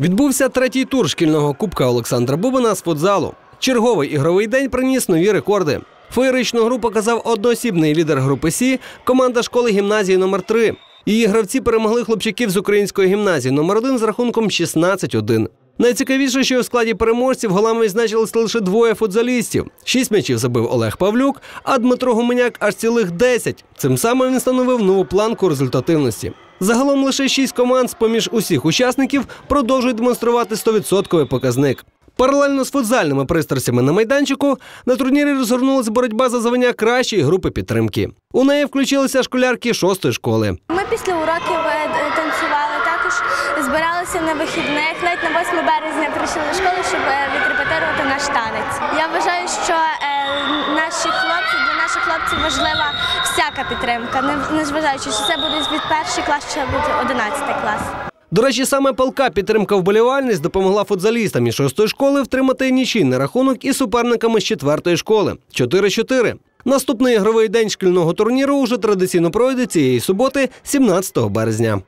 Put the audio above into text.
Відбувся третій тур шкільного кубка Олександра Бубина з футзалу. Черговий ігровий день приніс нові рекорди. Феєричну гру показав одноосібний лідер групи Сі команда школи гімназії номер 3 Її гравці перемогли хлопчаків з української гімназії номер 1 з рахунком 16-1. Найцікавіше, що у складі переможців голами відзначилися лише двоє футзалістів. Шість м'ячів забив Олег Павлюк, а Дмитро Гуменяк аж цілих 10. Цим самим він встановив нову планку результативності. Загалом лише шість команд з поміж усіх учасників продовжують демонструвати 100% показник. Паралельно з футзальними пристрастями на майданчику на турнірі розгорнулася боротьба за звання кращої групи підтримки. У неї включилися школярки шостої школи. Ми після уроків е, танцювали, також збиралися на вихідних. Навіть на 8 березня прийшли до школи, щоб е, відрепетирувати наш танець. Я вважаю, що е, наші хлопці для наших хлопців важлива всяка підтримка, незважаючи, що це буде від перший клас, чи буде 11 клас. До речі, саме палка підтримка вболівальниць допомогла футзалістам із шостої школи втримати нічийний рахунок із суперниками з четвертої школи 4-4. Наступний ігровий день шкільного турніру уже традиційно пройде цієї суботи, 17 березня.